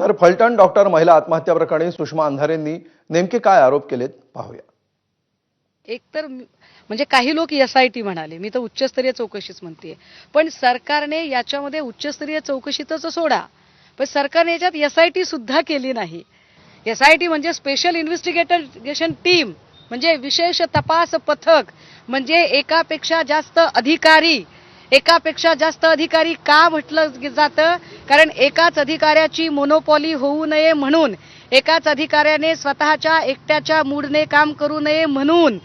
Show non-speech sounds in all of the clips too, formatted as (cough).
तर फलटण डॉक्टर महिला आत्महत्या प्रकरणी सुषमा अंधारेंनी नेमके काय आरोप केलेत पाहूया. एक तर म्हणजे काही लोक एस आय टी म्हणाले मी तर उच्चस्तरीय चौकशीच म्हणते पण सरकारने याच्यामध्ये उच्चस्तरीय चौकशीतच सोडा. पण सरकारने याच्यात एस आय टी सुद्धा केली नाही. एस आय टी म्हणजे स्पेशल इन्व्हेस्टिगेशन टीम म्हणजे विशेष तपास पथक म्हणजे एकापेक्षा जास्त अधिकारी. एकापेक्षा जास्त अधिकारी का म्हटलं जातं? कारण एकाच अधिकाऱ्याची मोनोपॉली होऊ नये म्हणून एकाच अधिकाऱ्याने स्वतःच्या एकट्याच्या मूडने काम करू नये म्हणून.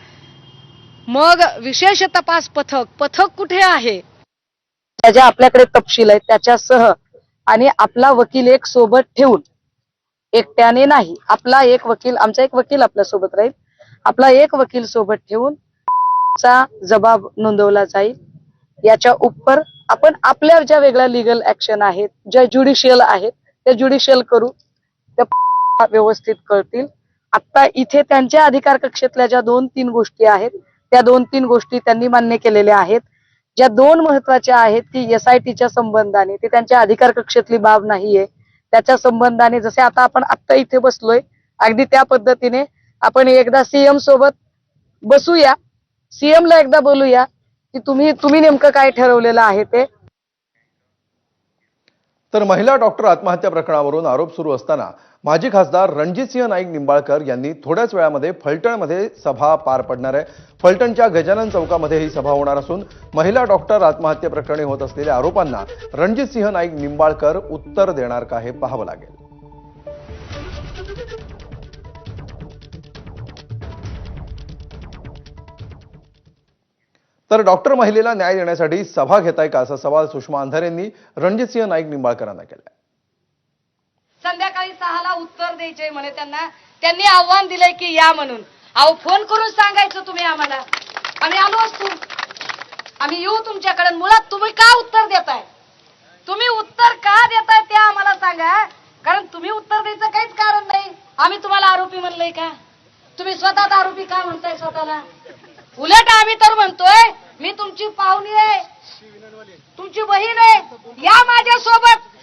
मग विशेष तपास पथक पथक कुठे आहे? ज्या आपल्याकडे तपशील आहेत त्याच्यासह आणि आपला वकील एक सोबत ठेवून एकट्याने नाही आपला एक वकील आमचा एक वकील आपल्यासोबत राहील. आपला एक वकील सोबत ठेवून चा जबाब नोंदवला जाईल. याच्या उपर आपण आपल्या ज्या वेगळ्या लिगल ऍक्शन आहेत ज्या ज्युडिशियल आहेत त्या ज्युडिशियल करू त्या (laughs) व्यवस्थित कळतील. आता इथे त्यांच्या अधिकार कक्षेतल्या ज्या दोन तीन गोष्टी आहेत त्या दोन तीन गोष्टी त्यांनी मान्य केलेल्या आहेत. ज्या दोन महत्त्वाच्या आहेत की एस आय टीच्या संबंधाने ते त्यांच्या अधिकार कक्षेतली बाब नाहीये. त्याच्या संबंधाने जसे आता आपण आत्ता इथे बसलोय अगदी त्या पद्धतीने आपण एकदा सीएम सोबत बसूया. सीएम ला एकदा बोलूया. की तुम्ही तुम्ही नेमकं काय ठरवलेलं आहे ते? तर महिला डॉक्टर आत्महत्या प्रकरणावरून आरोप सुरू असताना माजी खासदार रणजितसिंह नाईक निंबाळकर यांनी थोड्याच वेळामध्ये फलटणमध्ये सभा पार पडणार आहे. फलटणच्या गजानन चौकामध्ये ही सभा होणार असून महिला डॉक्टर आत्महत्या प्रकरणी होत असलेल्या आरोपांना रणजितसिंह नाईक निंबाळकर उत्तर देणार का हे पाहावं लागेल. तर डॉक्टर महिलेला न्याय देण्यासाठी सभा घेताय का असा सवाल सुषमा अंधारेंनी रणजितसिंह नाईक निंबाळकरांना केला संध्याकाळी सहाला उत्तर द्यायचे म्हणे त्यांना. त्यांनी आव्हान दिलंय की या म्हणून. अहो फोन करून सांगायचं तुम्ही आम्हाला. आम्ही आलो असतो. आम्ही येऊ तुमच्याकडे. मुळात तुम्ही का उत्तर देताय? तुम्ही उत्तर का देताय ते आम्हाला सांगा. कारण तुम्ही उत्तर द्यायचं काहीच कारण नाही. आम्ही तुम्हाला आरोपी म्हणलंय का? तुम्ही स्वतःच आरोपी का म्हणताय स्वतःला? उलट आम्ही तर म्हणतोय मी तुमची पाहुणी आहे तुमची बहीण आहे या माझ्या सोबत